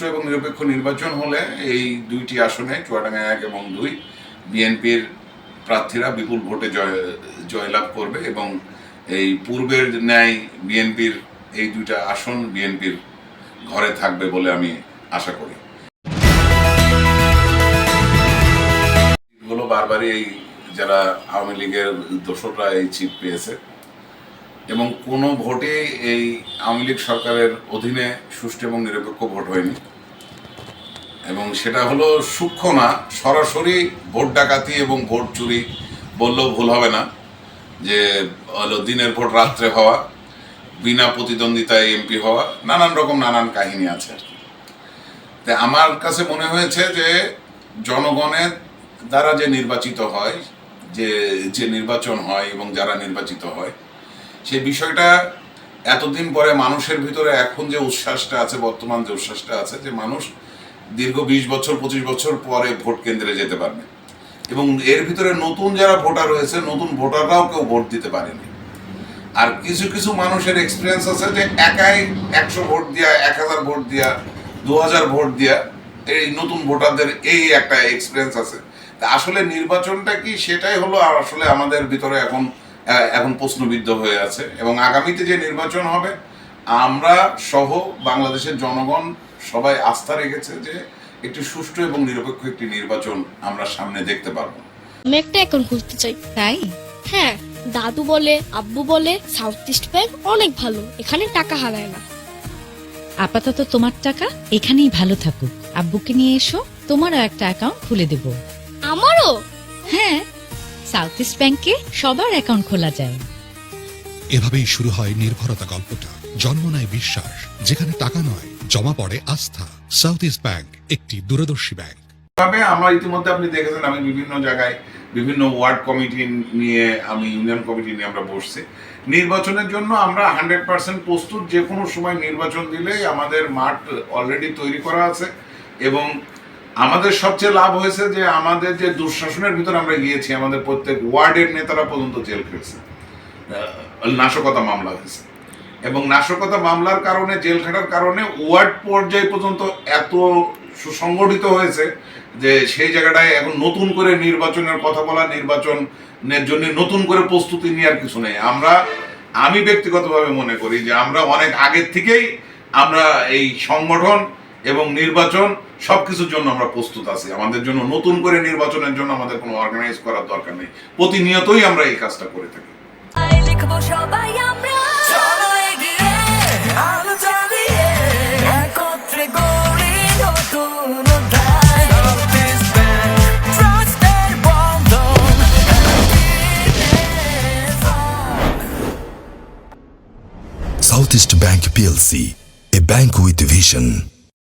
সুষ্ঠু এবং নিরপেক্ষ নির্বাচন হলে এই দুইটি আসনে, চুয়াডাঙ্গা এক এবং দুই, বিএনপির প্রার্থীরা বিপুল ভোটে জয়, জয়লাভ করবে এবং এই পূর্বের ন্যায় বিএনপির এই দুইটা আসন বিএনপির ঘরে থাকবে বলে আমি আশা করি। এগুলো বারবারই এই যারা আওয়ামী লীগের দোসররা এই চিট পেয়েছে এবং কোনো ভোটে এই আওয়ামী লীগ সরকারের অধীনে সুষ্ঠু এবং নিরপেক্ষ ভোট হয়নি। এবং সেটা হলো সূক্ষ্ম না, সরাসরি ভোট ডাকাতি এবং ভোট চুরি বললেও ভুল হবে না, যে হলো দিনের ভোট রাত্রে হওয়া, বিনা প্রতিদ্বন্দ্বিতায় এমপি হওয়া, নানান রকম নানান কাহিনী আছে আর আমার কাছে মনে হয়েছে যে জনগণের দ্বারা যে নির্বাচিত হয়, যে যে নির্বাচন হয় এবং যারা নির্বাচিত হয় সেই বিষয়টা এতদিন পরে মানুষের ভিতরে এখন যে উচ্ছ্বাসটা আছে, বর্তমান যে উচ্ছ্বাসটা আছে, যে মানুষ দীর্ঘ বিশ বছর, পঁচিশ বছর পরে ভোট কেন্দ্রে যেতে পারবে। এবং এর ভিতরে নতুন যারা ভোটার রয়েছে নতুন ভোটাররাও কেউ ভোট দিতে পারেনি। আর কিছু কিছু মানুষের এক্সপিরিয়েন্স আছে যে একাই একশো ভোট দিয়া, এক হাজার ভোট দিয়া, দু হাজার ভোট দিয়া এই নতুন ভোটারদের এই একটা এক্সপিরিয়েন্স আছে। তা আসলে নির্বাচনটা কি সেটাই হলো আর আসলে আমাদের ভিতরে এখন এখন প্রশ্নবিদ্ধ হয়ে আছে। এবং আগামীতে যে নির্বাচন হবে, আমরা সহ বাংলাদেশের জনগণ সবাই আস্থা রেখেছে যে একটি সুষ্ঠু এবং নিরপেক্ষ একটি নির্বাচন আমরা সামনে দেখতে পারব। আমি একটা অ্যাকাউন্ট খুলতে চাই। তাই? হ্যাঁ দাদু বলে আব্বু বলে সাউথ ইস্ট ব্যাংক অনেক ভালো এখানে টাকা হারায় না। আপাতত তোমার টাকা এখানেই ভালো থাকুক। আব্বুকে নিয়ে এসো তোমারও একটা অ্যাকাউন্ট খুলে দেব। আমারও? হ্যাঁ সাউথ ইস্ট ব্যাংকে সবার অ্যাকাউন্ট খোলা যায়। এভাবেই শুরু হয় নির্ভরতা গল্পটা। জন্ম নেয় বিশ্বাস, যেখানে টাকা নয়, জমা পড়ে আস্থা। সাউথ ইস্ট ব্যাংক একটি দূরদর্শী ব্যাংক তবে আমরা ইতিমধ্যে আপনি দেখেছেন, আমি বিভিন্ন জায়গায় বিভিন্ন ওয়ার্ড কমিটি নিয়ে, আমি ইউনিয়ন কমিটি নিয়ে আমরা বসছি। নির্বাচনের জন্য আমরা হান্ড্রেড পার্সেন্ট প্রস্তুত, যে কোনো সময় নির্বাচন দিলেই আমাদের মাঠ অলরেডি তৈরি করা আছে। এবং আমাদের সবচেয়ে লাভ হয়েছে যে আমাদের যে দুঃশাসনের ভিতর আমরা গিয়েছি, আমাদের প্রত্যেক ওয়ার্ডের নেতারা পর্যন্ত জেল খেয়েছে। নাশকতা মামলা হয়েছে। এবং নাশকতা মামলার কারণে, জেল খাটার কারণে ওয়ার্ড পর্যায় পর্যন্ত এত সুসংগঠিত হয়েছে যে সেই জায়গাটায় এখন নতুন করে নির্বাচনের কথা বলা, নির্বাচনের জন্য নতুন করে প্রস্তুতি নেওয়ার কিছু নেই। আমরা, আমি ব্যক্তিগতভাবে মনে করি যে আমরা অনেক আগের থেকেই আমরা এই সংগঠন এবং নির্বাচন সব কিছুর জন্য আমরা প্রস্তুত আছি। আমাদের জন্য নতুন করে নির্বাচনের জন্য আমাদের কোনো অর্গানাইজ করার দরকার নেই। প্রতিনিয়তই আমরা এই কাজটা করে থাকি। সবাই Southeast Bank PLC, a bank with vision.